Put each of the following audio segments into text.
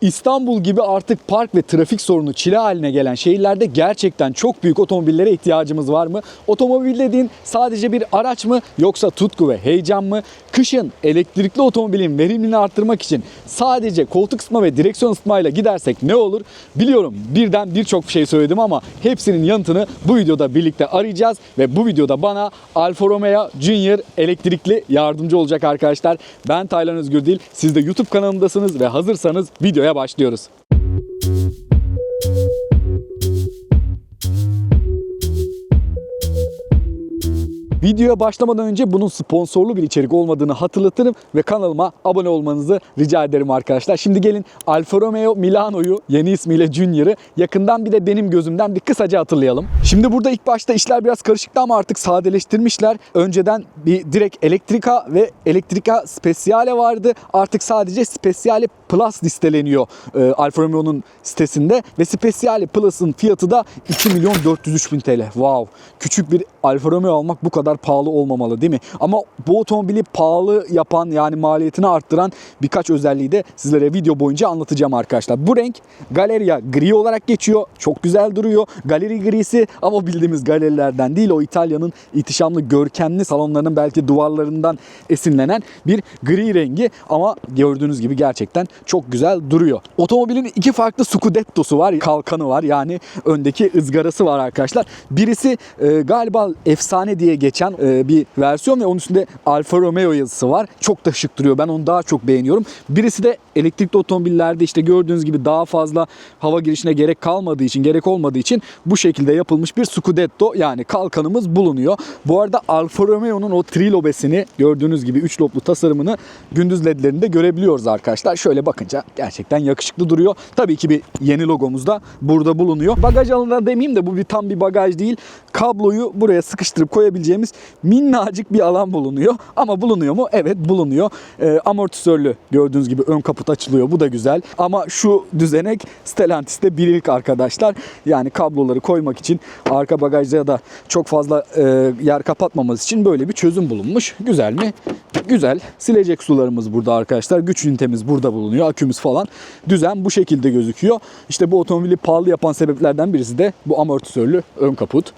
İstanbul gibi artık park ve trafik sorunu çile haline gelen şehirlerde gerçekten çok büyük otomobillere ihtiyacımız var mı? Otomobil dediğin sadece bir araç mı yoksa tutku ve heyecan mı? Kışın elektrikli otomobilin verimliliğini arttırmak için sadece koltuk ısıtma ve direksiyon ısıtmayla gidersek ne olur? Biliyorum birden birçok şey söyledim ama hepsinin yanıtını bu videoda birlikte arayacağız ve bu videoda bana Alfa Romeo Junior elektrikli yardımcı olacak arkadaşlar. Ben Taylan Özgür değil. Siz de YouTube kanalımdasınız ve hazırsanız videoya başlıyoruz. Videoya başlamadan önce bunun sponsorlu bir içerik olmadığını hatırlatırım ve kanalıma abone olmanızı rica ederim arkadaşlar. Şimdi gelin Alfa Romeo Milano'yu yeni ismiyle Junior'ı yakından bir de benim gözümden bir kısaca hatırlayalım. Şimdi burada ilk başta işler biraz karışıktı ama artık sadeleştirmişler. Önceden bir direkt Elektrika ve Elektrika Speciale vardı. Artık sadece Speciale Plus listeleniyor e, Alfa Romeo'nun sitesinde ve Speciale Plus'ın fiyatı da 2 milyon 403 bin TL. Wow. Küçük bir Alfa Romeo almak bu kadar pahalı olmamalı değil mi? Ama bu otomobili pahalı yapan yani maliyetini arttıran birkaç özelliği de sizlere video boyunca anlatacağım arkadaşlar. Bu renk Galeria gri olarak geçiyor. Çok güzel duruyor. Galeri grisi ama bildiğimiz galerilerden değil o İtalya'nın ihtişamlı görkemli salonlarının belki duvarlarından esinlenen bir gri rengi ama gördüğünüz gibi gerçekten çok güzel duruyor. Otomobilin iki farklı Scudetto'su var. Kalkanı var. Yani öndeki ızgarası var arkadaşlar. Birisi e, galiba efsane diye geçen e, bir versiyon ve onun üstünde Alfa Romeo yazısı var. Çok da şık duruyor. Ben onu daha çok beğeniyorum. Birisi de elektrikli otomobillerde işte gördüğünüz gibi daha fazla hava girişine gerek kalmadığı için, gerek olmadığı için bu şekilde yapılmış bir Scudetto yani kalkanımız bulunuyor. Bu arada Alfa Romeo'nun o trilobesini gördüğünüz gibi 3 loblu tasarımını gündüz ledlerinde görebiliyoruz arkadaşlar. Şöyle bakınca gerçekten yakışıklı duruyor. Tabii ki bir yeni logomuz da burada bulunuyor. Bagaj alanına demeyeyim de bu bir tam bir bagaj değil. Kabloyu buraya sıkıştırıp koyabileceğimiz minnacık bir alan bulunuyor. Ama bulunuyor mu? Evet bulunuyor. Ee, amortisörlü gördüğünüz gibi ön kaput açılıyor. Bu da güzel. Ama şu düzenek Stellantis'te bir arkadaşlar. Yani kabloları koymak için arka bagajda da çok fazla e, yer kapatmaması için böyle bir çözüm bulunmuş. Güzel mi? Güzel. Silecek sularımız burada arkadaşlar. Güç ünitemiz burada bulunuyor. Akümüz falan. Düzen bu şekilde gözüküyor. İşte bu otomobili pahalı yapan sebeplerden birisi de bu amortisörlü ön kaput.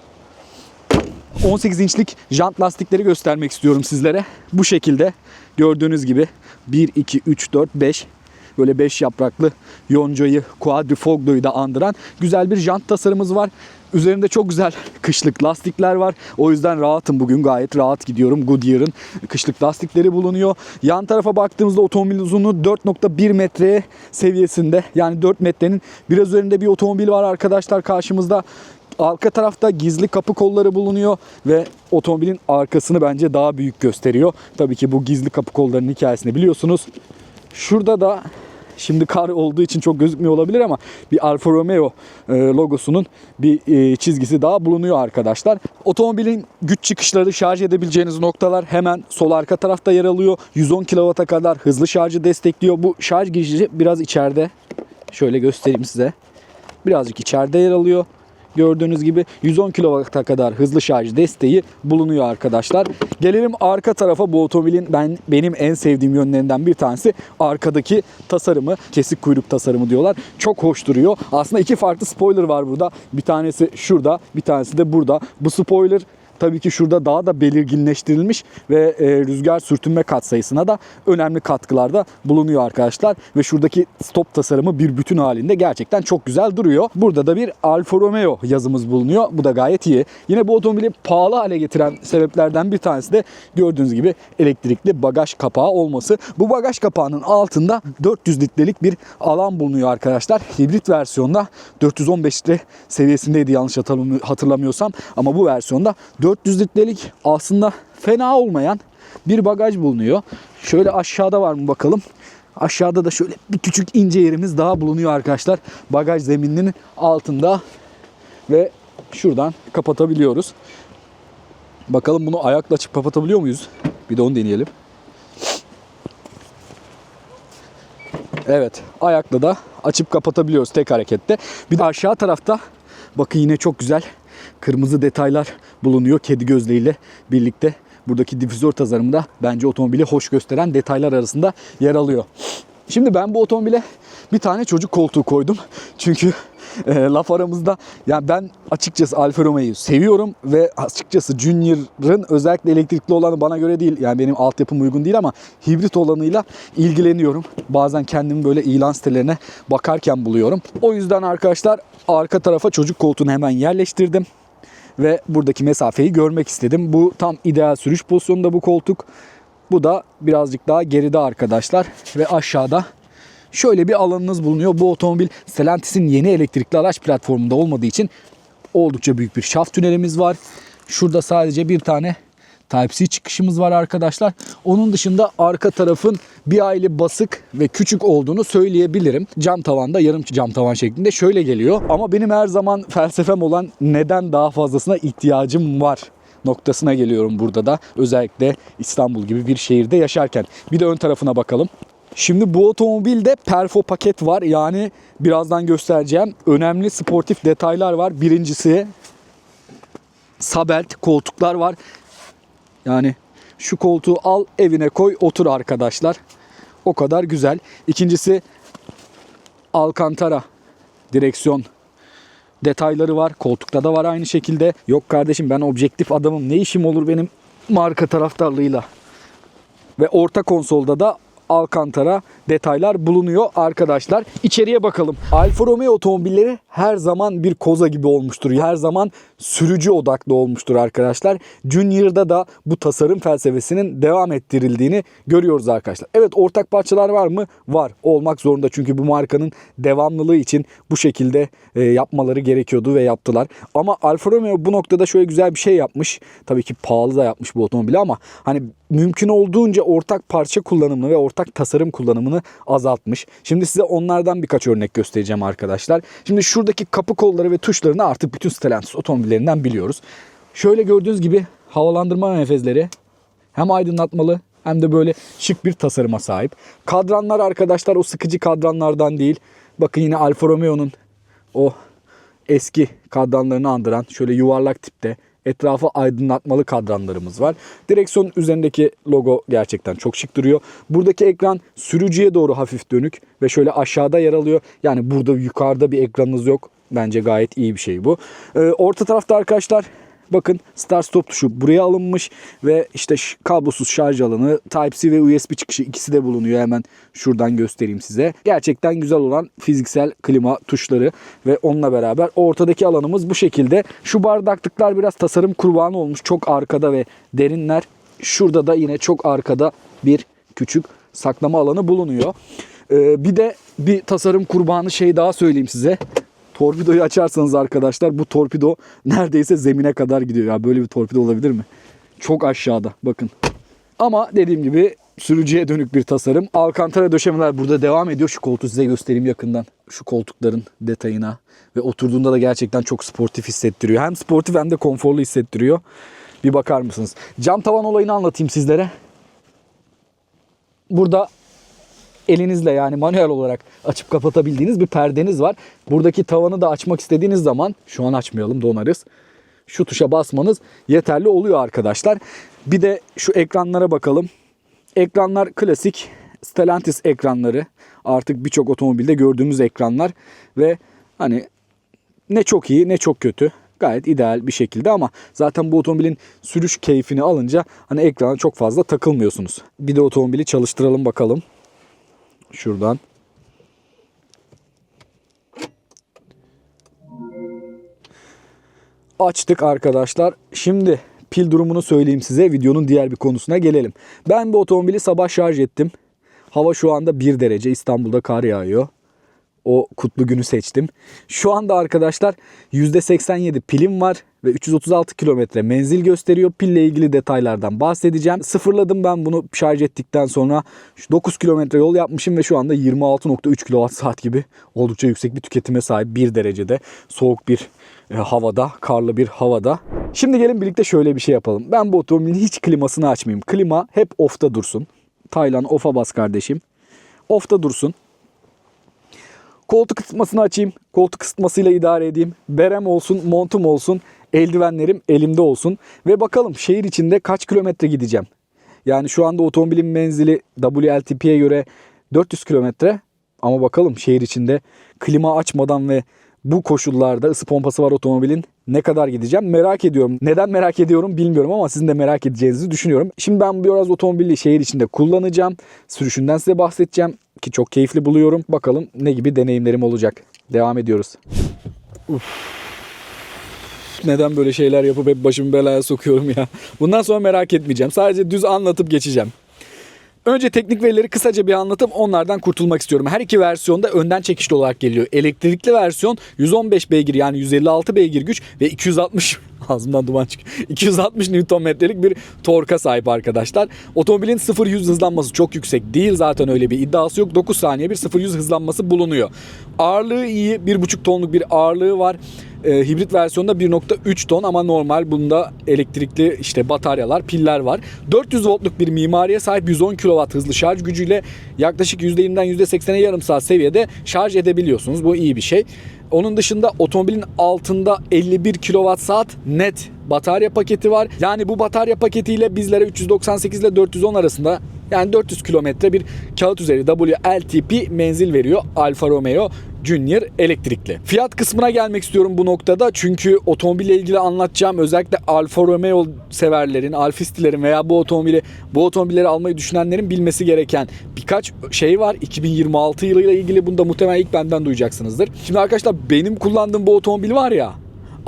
18 inçlik jant lastikleri göstermek istiyorum sizlere. Bu şekilde gördüğünüz gibi 1, 2, 3, 4, 5 böyle 5 yapraklı Yonca'yı, Quadrifoglio'yu da andıran güzel bir jant tasarımımız var. Üzerinde çok güzel kışlık lastikler var. O yüzden rahatım bugün gayet rahat gidiyorum. Goodyear'ın kışlık lastikleri bulunuyor. Yan tarafa baktığımızda otomobil uzunluğu 4.1 metre seviyesinde. Yani 4 metrenin biraz üzerinde bir otomobil var arkadaşlar karşımızda. Arka tarafta gizli kapı kolları bulunuyor ve otomobilin arkasını bence daha büyük gösteriyor. Tabii ki bu gizli kapı kollarının hikayesini biliyorsunuz. Şurada da şimdi kar olduğu için çok gözükmüyor olabilir ama bir Alfa Romeo e, logosunun bir e, çizgisi daha bulunuyor arkadaşlar. Otomobilin güç çıkışları şarj edebileceğiniz noktalar hemen sol arka tarafta yer alıyor. 110 kW'a kadar hızlı şarjı destekliyor. Bu şarj girişi biraz içeride. Şöyle göstereyim size. Birazcık içeride yer alıyor. Gördüğünüz gibi 110 kW'a kadar hızlı şarj desteği bulunuyor arkadaşlar. Gelelim arka tarafa bu otomobilin ben benim en sevdiğim yönlerinden bir tanesi arkadaki tasarımı. Kesik kuyruk tasarımı diyorlar. Çok hoş duruyor. Aslında iki farklı spoiler var burada. Bir tanesi şurada, bir tanesi de burada. Bu spoiler tabii ki şurada daha da belirginleştirilmiş ve e, rüzgar sürtünme katsayısına da önemli katkılarda bulunuyor arkadaşlar. Ve şuradaki stop tasarımı bir bütün halinde gerçekten çok güzel duruyor. Burada da bir Alfa Romeo yazımız bulunuyor. Bu da gayet iyi. Yine bu otomobili pahalı hale getiren sebeplerden bir tanesi de gördüğünüz gibi elektrikli bagaj kapağı olması. Bu bagaj kapağının altında 400 litrelik bir alan bulunuyor arkadaşlar. Hibrit versiyonda 415 litre seviyesindeydi yanlış hatırlamı- hatırlamıyorsam. Ama bu versiyonda 400 litrelik aslında fena olmayan bir bagaj bulunuyor. Şöyle aşağıda var mı bakalım. Aşağıda da şöyle bir küçük ince yerimiz daha bulunuyor arkadaşlar. Bagaj zemininin altında ve şuradan kapatabiliyoruz. Bakalım bunu ayakla açıp kapatabiliyor muyuz? Bir de onu deneyelim. Evet, ayakla da açıp kapatabiliyoruz tek harekette. Bir de aşağı tarafta bakın yine çok güzel kırmızı detaylar bulunuyor kedi gözleriyle birlikte. Buradaki difüzör tasarımı da bence otomobili hoş gösteren detaylar arasında yer alıyor. Şimdi ben bu otomobile bir tane çocuk koltuğu koydum. Çünkü e, laf aramızda yani ben açıkçası Alfa Romeo'yu seviyorum ve açıkçası Junior'ın özellikle elektrikli olanı bana göre değil. Yani benim altyapım uygun değil ama hibrit olanıyla ilgileniyorum. Bazen kendimi böyle ilan sitelerine bakarken buluyorum. O yüzden arkadaşlar arka tarafa çocuk koltuğunu hemen yerleştirdim ve buradaki mesafeyi görmek istedim. Bu tam ideal sürüş pozisyonunda bu koltuk. Bu da birazcık daha geride arkadaşlar ve aşağıda şöyle bir alanınız bulunuyor. Bu otomobil Stellantis'in yeni elektrikli araç platformunda olmadığı için oldukça büyük bir şaft tünelimiz var. Şurada sadece bir tane Type-C çıkışımız var arkadaşlar. Onun dışında arka tarafın bir aile basık ve küçük olduğunu söyleyebilirim. Cam tavanda yarım cam tavan şeklinde şöyle geliyor. Ama benim her zaman felsefem olan neden daha fazlasına ihtiyacım var noktasına geliyorum burada da. Özellikle İstanbul gibi bir şehirde yaşarken. Bir de ön tarafına bakalım. Şimdi bu otomobilde perfo paket var. Yani birazdan göstereceğim. Önemli sportif detaylar var. Birincisi sabelt koltuklar var. Yani şu koltuğu al evine koy otur arkadaşlar. O kadar güzel. İkincisi Alcantara direksiyon detayları var. Koltukta da var aynı şekilde. Yok kardeşim ben objektif adamım. Ne işim olur benim marka taraftarlığıyla. Ve orta konsolda da Alcantara detaylar bulunuyor arkadaşlar. İçeriye bakalım. Alfa Romeo otomobilleri her zaman bir koza gibi olmuştur. Her zaman sürücü odaklı olmuştur arkadaşlar. Junior'da da bu tasarım felsefesinin devam ettirildiğini görüyoruz arkadaşlar. Evet ortak parçalar var mı? Var. Olmak zorunda çünkü bu markanın devamlılığı için bu şekilde e, yapmaları gerekiyordu ve yaptılar. Ama Alfa Romeo bu noktada şöyle güzel bir şey yapmış. Tabii ki pahalı da yapmış bu otomobili ama hani mümkün olduğunca ortak parça kullanımını ve ortak tasarım kullanımını azaltmış. Şimdi size onlardan birkaç örnek göstereceğim arkadaşlar. Şimdi şuradaki kapı kolları ve tuşlarını artık bütün Stellantis otomobillerinden biliyoruz. Şöyle gördüğünüz gibi havalandırma menfezleri hem aydınlatmalı hem de böyle şık bir tasarıma sahip. Kadranlar arkadaşlar o sıkıcı kadranlardan değil. Bakın yine Alfa Romeo'nun o eski kadranlarını andıran şöyle yuvarlak tipte etrafı aydınlatmalı kadranlarımız var. Direksiyon üzerindeki logo gerçekten çok şık duruyor. Buradaki ekran sürücüye doğru hafif dönük ve şöyle aşağıda yer alıyor. Yani burada yukarıda bir ekranınız yok. Bence gayet iyi bir şey bu. Ee, orta tarafta arkadaşlar Bakın start stop tuşu buraya alınmış ve işte kablosuz şarj alanı Type-C ve USB çıkışı ikisi de bulunuyor. Hemen şuradan göstereyim size. Gerçekten güzel olan fiziksel klima tuşları ve onunla beraber ortadaki alanımız bu şekilde. Şu bardaklıklar biraz tasarım kurbanı olmuş. Çok arkada ve derinler. Şurada da yine çok arkada bir küçük saklama alanı bulunuyor. Ee, bir de bir tasarım kurbanı şey daha söyleyeyim size. Torpidoyu açarsanız arkadaşlar bu torpido neredeyse zemine kadar gidiyor. Ya böyle bir torpido olabilir mi? Çok aşağıda bakın. Ama dediğim gibi sürücüye dönük bir tasarım. Alcantara döşemeler burada devam ediyor. Şu koltuğu size göstereyim yakından. Şu koltukların detayına. Ve oturduğunda da gerçekten çok sportif hissettiriyor. Hem sportif hem de konforlu hissettiriyor. Bir bakar mısınız? Cam tavan olayını anlatayım sizlere. Burada elinizle yani manuel olarak açıp kapatabildiğiniz bir perdeniz var. Buradaki tavanı da açmak istediğiniz zaman şu an açmayalım donarız. Şu tuşa basmanız yeterli oluyor arkadaşlar. Bir de şu ekranlara bakalım. Ekranlar klasik Stellantis ekranları. Artık birçok otomobilde gördüğümüz ekranlar ve hani ne çok iyi ne çok kötü. Gayet ideal bir şekilde ama zaten bu otomobilin sürüş keyfini alınca hani ekrana çok fazla takılmıyorsunuz. Bir de otomobili çalıştıralım bakalım. Şuradan. Açtık arkadaşlar. Şimdi pil durumunu söyleyeyim size. Videonun diğer bir konusuna gelelim. Ben bu otomobili sabah şarj ettim. Hava şu anda 1 derece. İstanbul'da kar yağıyor. O kutlu günü seçtim. Şu anda arkadaşlar %87 pilim var ve 336 kilometre menzil gösteriyor. Pille ilgili detaylardan bahsedeceğim. Sıfırladım ben bunu şarj ettikten sonra 9 kilometre yol yapmışım ve şu anda 26.3 kWh saat gibi oldukça yüksek bir tüketime sahip 1 derecede soğuk bir e, havada, karlı bir havada. Şimdi gelin birlikte şöyle bir şey yapalım. Ben bu otomobilin hiç klimasını açmayayım. Klima hep off'ta dursun. Taylan off'a bas kardeşim. Off'ta dursun. Koltuk ısıtmasını açayım. Koltuk ısıtmasıyla idare edeyim. Berem olsun, montum olsun, eldivenlerim elimde olsun. Ve bakalım şehir içinde kaç kilometre gideceğim. Yani şu anda otomobilin menzili WLTP'ye göre 400 kilometre. Ama bakalım şehir içinde klima açmadan ve bu koşullarda ısı pompası var otomobilin ne kadar gideceğim merak ediyorum. Neden merak ediyorum bilmiyorum ama sizin de merak edeceğinizi düşünüyorum. Şimdi ben biraz otomobili şehir içinde kullanacağım. Sürüşünden size bahsedeceğim ki çok keyifli buluyorum. Bakalım ne gibi deneyimlerim olacak. Devam ediyoruz. Neden böyle şeyler yapıp hep başımı belaya sokuyorum ya. Bundan sonra merak etmeyeceğim. Sadece düz anlatıp geçeceğim. Önce teknik verileri kısaca bir anlatıp onlardan kurtulmak istiyorum. Her iki versiyonda önden çekişli olarak geliyor. Elektrikli versiyon 115 beygir yani 156 beygir güç ve 260 ağzımdan duman çıkıyor. 260 Nm'lik bir torka sahip arkadaşlar. Otomobilin 0-100 hızlanması çok yüksek değil zaten öyle bir iddiası yok. 9 saniye bir 0-100 hızlanması bulunuyor. Ağırlığı iyi 1,5 tonluk bir ağırlığı var. Ee, hibrit versiyonda 1.3 ton ama normal bunda elektrikli işte bataryalar, piller var. 400 voltluk bir mimariye sahip 110 kW hızlı şarj gücüyle yaklaşık %20'den %80'e yarım saat seviyede şarj edebiliyorsunuz. Bu iyi bir şey. Onun dışında otomobilin altında 51 kWh net batarya paketi var. Yani bu batarya paketiyle bizlere 398 ile 410 arasında yani 400 kilometre bir kağıt üzeri WLTP menzil veriyor Alfa Romeo Junior elektrikli. Fiyat kısmına gelmek istiyorum bu noktada çünkü otomobille ilgili anlatacağım özellikle Alfa Romeo severlerin, alfistilerin veya bu otomobili bu otomobilleri almayı düşünenlerin bilmesi gereken birkaç şey var. 2026 yılıyla ilgili bunda muhtemelen ilk benden duyacaksınızdır. Şimdi arkadaşlar benim kullandığım bu otomobil var ya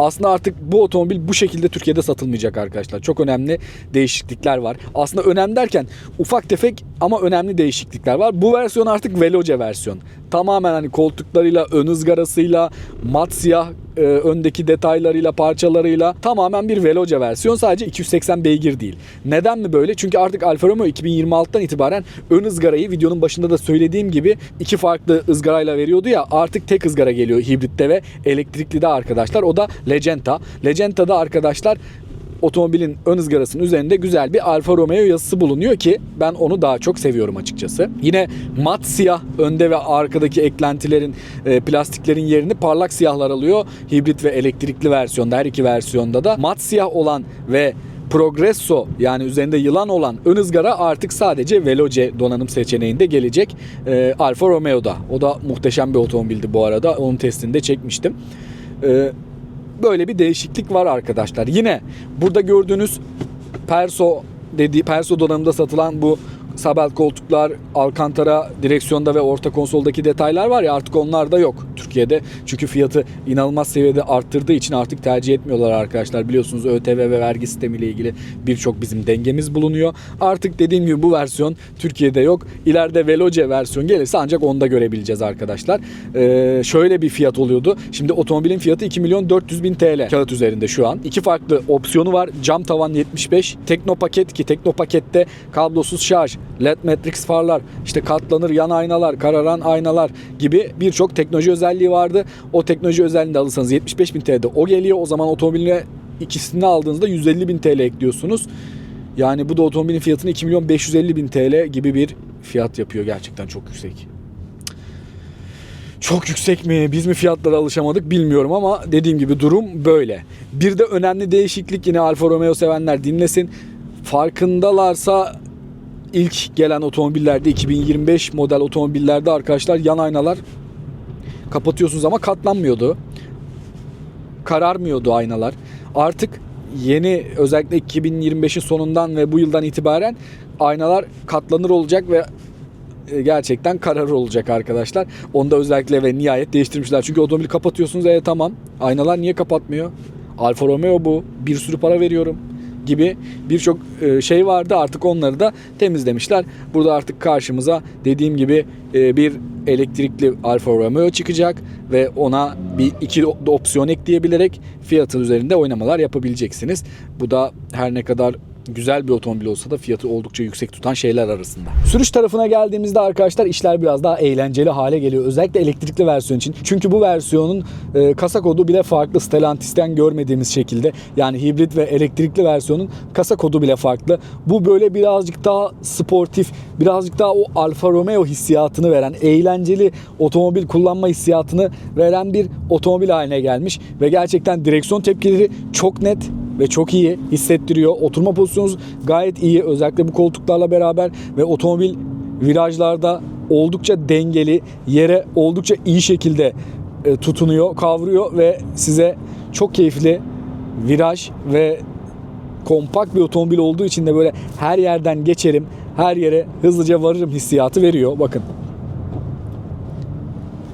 aslında artık bu otomobil bu şekilde Türkiye'de satılmayacak arkadaşlar. Çok önemli değişiklikler var. Aslında önemli derken ufak tefek ama önemli değişiklikler var. Bu versiyon artık Veloce versiyon. Tamamen hani koltuklarıyla, ön ızgarasıyla, mat siyah e, öndeki detaylarıyla, parçalarıyla tamamen bir Veloce versiyon. Sadece 280 beygir değil. Neden mi böyle? Çünkü artık Alfa Romeo 2026'dan itibaren ön ızgarayı videonun başında da söylediğim gibi iki farklı ızgarayla veriyordu ya artık tek ızgara geliyor hibritte ve elektrikli de arkadaşlar. O da Legenta. Legenta'da arkadaşlar otomobilin ön ızgarasının üzerinde güzel bir Alfa Romeo yazısı bulunuyor ki ben onu daha çok seviyorum açıkçası. Yine mat siyah önde ve arkadaki eklentilerin e, plastiklerin yerini parlak siyahlar alıyor. Hibrit ve elektrikli versiyonda her iki versiyonda da mat siyah olan ve Progresso yani üzerinde yılan olan ön ızgara artık sadece Veloce donanım seçeneğinde gelecek e, Alfa Romeo'da. O da muhteşem bir otomobildi bu arada. Onun testini de çekmiştim. E, böyle bir değişiklik var arkadaşlar. Yine burada gördüğünüz Perso dediği Perso donanımda satılan bu sabel koltuklar, alkantara direksiyonda ve orta konsoldaki detaylar var ya artık onlar da yok Türkiye'de. Çünkü fiyatı inanılmaz seviyede arttırdığı için artık tercih etmiyorlar arkadaşlar. Biliyorsunuz ÖTV ve vergi sistemiyle ilgili birçok bizim dengemiz bulunuyor. Artık dediğim gibi bu versiyon Türkiye'de yok. İleride Veloce versiyon gelirse ancak onda görebileceğiz arkadaşlar. Ee, şöyle bir fiyat oluyordu. Şimdi otomobilin fiyatı 2 milyon 400 bin TL kağıt üzerinde şu an. İki farklı opsiyonu var. Cam tavan 75, Tekno paket ki Tekno pakette kablosuz şarj, LED matrix farlar, işte katlanır yan aynalar, kararan aynalar gibi birçok teknoloji özelliği vardı. O teknoloji özelliğini de alırsanız 75 bin TL'de o geliyor. O zaman otomobiline ikisini aldığınızda 150 bin TL ekliyorsunuz. Yani bu da otomobilin fiyatını 2 milyon 550 bin TL gibi bir fiyat yapıyor. Gerçekten çok yüksek. Çok yüksek mi? Biz mi fiyatlara alışamadık bilmiyorum ama dediğim gibi durum böyle. Bir de önemli değişiklik yine Alfa Romeo sevenler dinlesin. Farkındalarsa ilk gelen otomobillerde 2025 model otomobillerde arkadaşlar yan aynalar kapatıyorsunuz ama katlanmıyordu. Kararmıyordu aynalar. Artık yeni özellikle 2025'in sonundan ve bu yıldan itibaren aynalar katlanır olacak ve e, gerçekten kararır olacak arkadaşlar. Onda özellikle ve nihayet değiştirmişler. Çünkü otomobili kapatıyorsunuz evet tamam. Aynalar niye kapatmıyor? Alfa Romeo bu. Bir sürü para veriyorum gibi birçok e, şey vardı. Artık onları da temizlemişler. Burada artık karşımıza dediğim gibi e, bir elektrikli Alfa Romeo çıkacak ve ona bir iki opsiyon ekleyebilerek fiyatı üzerinde oynamalar yapabileceksiniz. Bu da her ne kadar güzel bir otomobil olsa da fiyatı oldukça yüksek tutan şeyler arasında. Sürüş tarafına geldiğimizde arkadaşlar işler biraz daha eğlenceli hale geliyor. Özellikle elektrikli versiyon için. Çünkü bu versiyonun e, kasa kodu bile farklı. Stellantis'ten görmediğimiz şekilde. Yani hibrit ve elektrikli versiyonun kasa kodu bile farklı. Bu böyle birazcık daha sportif, birazcık daha o Alfa Romeo hissiyatını veren, eğlenceli otomobil kullanma hissiyatını veren bir otomobil haline gelmiş. Ve gerçekten direksiyon tepkileri çok net ve çok iyi hissettiriyor. Oturma pozisyonunuz gayet iyi. Özellikle bu koltuklarla beraber ve otomobil virajlarda oldukça dengeli, yere oldukça iyi şekilde e, tutunuyor, kavruyor ve size çok keyifli viraj ve kompakt bir otomobil olduğu için de böyle her yerden geçerim, her yere hızlıca varırım hissiyatı veriyor. Bakın.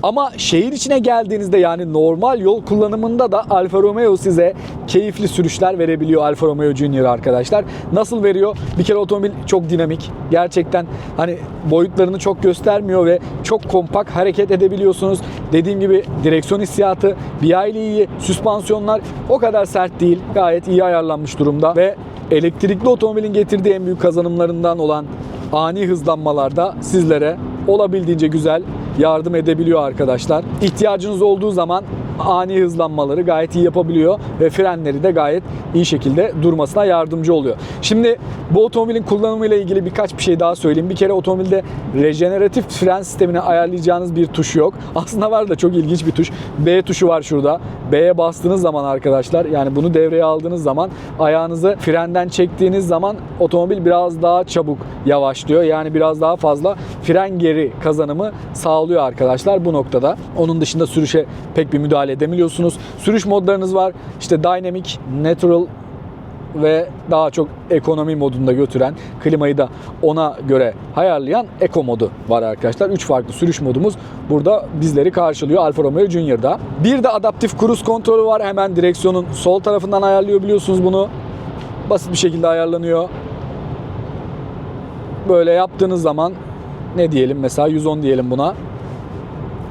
Ama şehir içine geldiğinizde yani normal yol kullanımında da Alfa Romeo size keyifli sürüşler verebiliyor Alfa Romeo Junior arkadaşlar. Nasıl veriyor? Bir kere otomobil çok dinamik. Gerçekten hani boyutlarını çok göstermiyor ve çok kompakt hareket edebiliyorsunuz. Dediğim gibi direksiyon hissiyatı bir hayli iyi. Süspansiyonlar o kadar sert değil. Gayet iyi ayarlanmış durumda ve elektrikli otomobilin getirdiği en büyük kazanımlarından olan ani hızlanmalarda sizlere olabildiğince güzel yardım edebiliyor arkadaşlar. İhtiyacınız olduğu zaman ani hızlanmaları gayet iyi yapabiliyor ve frenleri de gayet iyi şekilde durmasına yardımcı oluyor. Şimdi bu otomobilin kullanımıyla ilgili birkaç bir şey daha söyleyeyim. Bir kere otomobilde rejeneratif fren sistemini ayarlayacağınız bir tuş yok. Aslında var da çok ilginç bir tuş. B tuşu var şurada. B'ye bastığınız zaman arkadaşlar yani bunu devreye aldığınız zaman ayağınızı frenden çektiğiniz zaman otomobil biraz daha çabuk yavaşlıyor. Yani biraz daha fazla fren geri kazanımı sağlıyor arkadaşlar bu noktada. Onun dışında sürüşe pek bir müdahale edemiyorsunuz. Sürüş modlarınız var. İşte Dynamic, Natural ve daha çok ekonomi modunda götüren klimayı da ona göre ayarlayan Eco modu var arkadaşlar. 3 farklı sürüş modumuz burada bizleri karşılıyor Alfa Romeo Junior'da. Bir de adaptif cruise kontrolü var. Hemen direksiyonun sol tarafından ayarlıyor biliyorsunuz bunu. Basit bir şekilde ayarlanıyor. Böyle yaptığınız zaman ne diyelim mesela 110 diyelim buna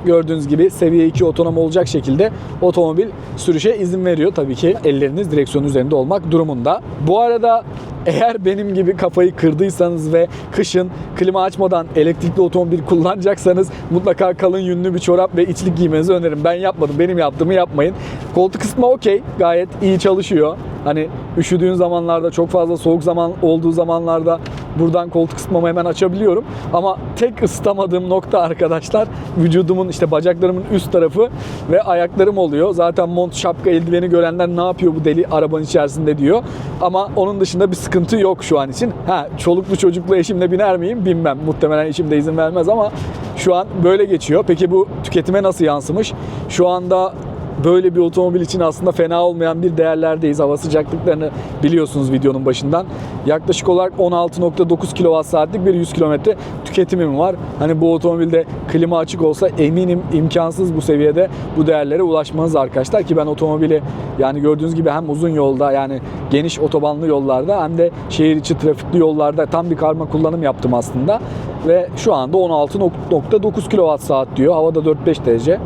gördüğünüz gibi seviye 2 otonom olacak şekilde otomobil sürüşe izin veriyor. Tabii ki elleriniz direksiyon üzerinde olmak durumunda. Bu arada eğer benim gibi kafayı kırdıysanız ve kışın klima açmadan elektrikli otomobil kullanacaksanız mutlaka kalın yünlü bir çorap ve içlik giymenizi öneririm. Ben yapmadım. Benim yaptığımı yapmayın. Koltuk kısmı okey. Gayet iyi çalışıyor. Hani üşüdüğün zamanlarda çok fazla soğuk zaman olduğu zamanlarda buradan koltuk ısıtmamı hemen açabiliyorum. Ama tek ısıtamadığım nokta arkadaşlar vücudumun işte bacaklarımın üst tarafı ve ayaklarım oluyor. Zaten mont, şapka, eldiveni görenler ne yapıyor bu deli arabanın içerisinde diyor. Ama onun dışında bir sıkıntı yok şu an için. Ha çoluklu çocuklu eşimle biner miyim bilmem. Muhtemelen eşim de izin vermez ama şu an böyle geçiyor. Peki bu tüketime nasıl yansımış? Şu anda böyle bir otomobil için aslında fena olmayan bir değerlerdeyiz. Hava sıcaklıklarını biliyorsunuz videonun başından. Yaklaşık olarak 16.9 kWh'lik bir 100 km tüketimim var. Hani bu otomobilde klima açık olsa eminim imkansız bu seviyede bu değerlere ulaşmanız arkadaşlar ki ben otomobili yani gördüğünüz gibi hem uzun yolda yani geniş otobanlı yollarda hem de şehir içi trafikli yollarda tam bir karma kullanım yaptım aslında ve şu anda 16.9 kWh diyor. Havada 4-5 derece.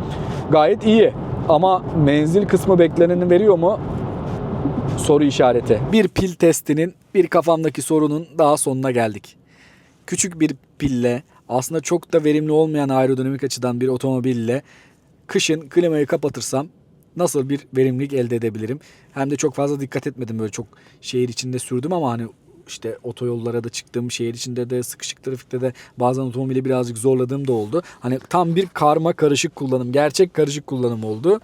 Gayet iyi. Ama menzil kısmı bekleneni veriyor mu? Soru işareti. Bir pil testinin, bir kafamdaki sorunun daha sonuna geldik. Küçük bir pille, aslında çok da verimli olmayan aerodinamik açıdan bir otomobille kışın klimayı kapatırsam nasıl bir verimlilik elde edebilirim? Hem de çok fazla dikkat etmedim böyle çok şehir içinde sürdüm ama hani işte otoyollara da çıktım. Şehir içinde de sıkışık trafikte de bazen otomobili birazcık zorladığım da oldu. Hani tam bir karma karışık kullanım. Gerçek karışık kullanım oldu.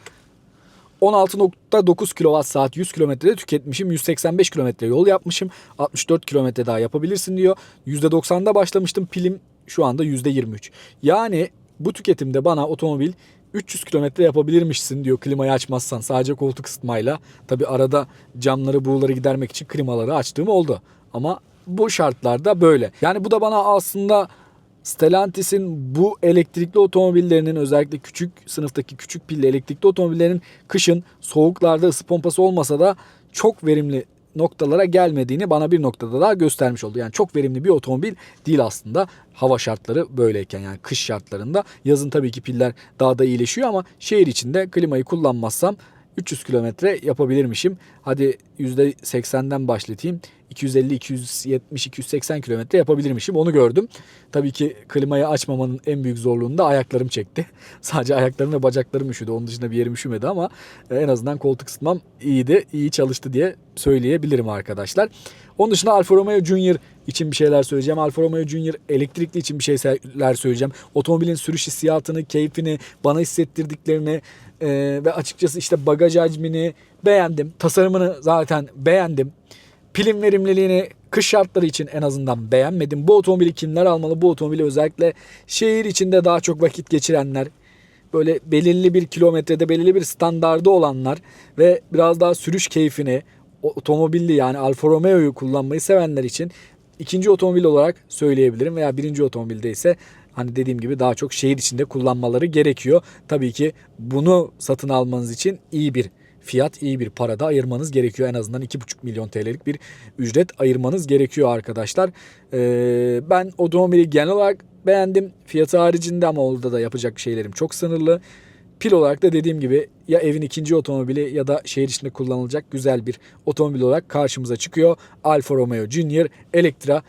16.9 kWh 100 kilometrede tüketmişim. 185 kilometre yol yapmışım. 64 kilometre daha yapabilirsin diyor. %90'da başlamıştım. Pilim şu anda %23. Yani bu tüketimde bana otomobil 300 kilometre yapabilirmişsin diyor klimayı açmazsan sadece koltuk ısıtmayla. Tabi arada camları buğuları gidermek için klimaları açtığım oldu. Ama bu şartlarda böyle. Yani bu da bana aslında Stellantis'in bu elektrikli otomobillerinin özellikle küçük sınıftaki küçük pilli elektrikli otomobillerinin kışın soğuklarda ısı pompası olmasa da çok verimli noktalara gelmediğini bana bir noktada daha göstermiş oldu. Yani çok verimli bir otomobil değil aslında hava şartları böyleyken yani kış şartlarında. Yazın tabii ki piller daha da iyileşiyor ama şehir içinde klimayı kullanmazsam 300 kilometre yapabilirmişim. Hadi %80'den başlatayım. 250, 270, 280 kilometre yapabilirmişim. Onu gördüm. Tabii ki klimayı açmamanın en büyük zorluğunu da ayaklarım çekti. Sadece ayaklarım ve bacaklarım üşüdü. Onun dışında bir yerim üşümedi ama e, en azından koltuk ısıtmam iyiydi. iyi çalıştı diye söyleyebilirim arkadaşlar. Onun dışında Alfa Romeo Junior için bir şeyler söyleyeceğim. Alfa Romeo Junior elektrikli için bir şeyler söyleyeceğim. Otomobilin sürüş hissiyatını, keyfini, bana hissettirdiklerini e, ve açıkçası işte bagaj hacmini beğendim. Tasarımını zaten beğendim. Pilin verimliliğini kış şartları için en azından beğenmedim. Bu otomobili kimler almalı? Bu otomobili özellikle şehir içinde daha çok vakit geçirenler, böyle belirli bir kilometrede belirli bir standardı olanlar ve biraz daha sürüş keyfini otomobilli yani Alfa Romeo'yu kullanmayı sevenler için ikinci otomobil olarak söyleyebilirim veya birinci otomobilde ise hani dediğim gibi daha çok şehir içinde kullanmaları gerekiyor. Tabii ki bunu satın almanız için iyi bir fiyat, iyi bir parada ayırmanız gerekiyor. En azından 2,5 milyon TL'lik bir ücret ayırmanız gerekiyor arkadaşlar. Ee, ben otomobili genel olarak beğendim. Fiyatı haricinde ama orada da yapacak şeylerim çok sınırlı. Pil olarak da dediğim gibi ya evin ikinci otomobili ya da şehir içinde kullanılacak güzel bir otomobil olarak karşımıza çıkıyor. Alfa Romeo Junior Electra.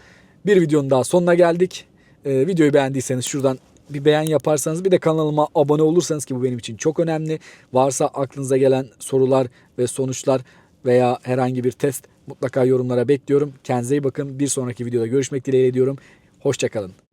Bir videonun daha sonuna geldik. Ee, videoyu beğendiyseniz şuradan bir beğen yaparsanız bir de kanalıma abone olursanız ki bu benim için çok önemli. Varsa aklınıza gelen sorular ve sonuçlar veya herhangi bir test mutlaka yorumlara bekliyorum. Kendinize iyi bakın. Bir sonraki videoda görüşmek dileğiyle diyorum. Hoşçakalın.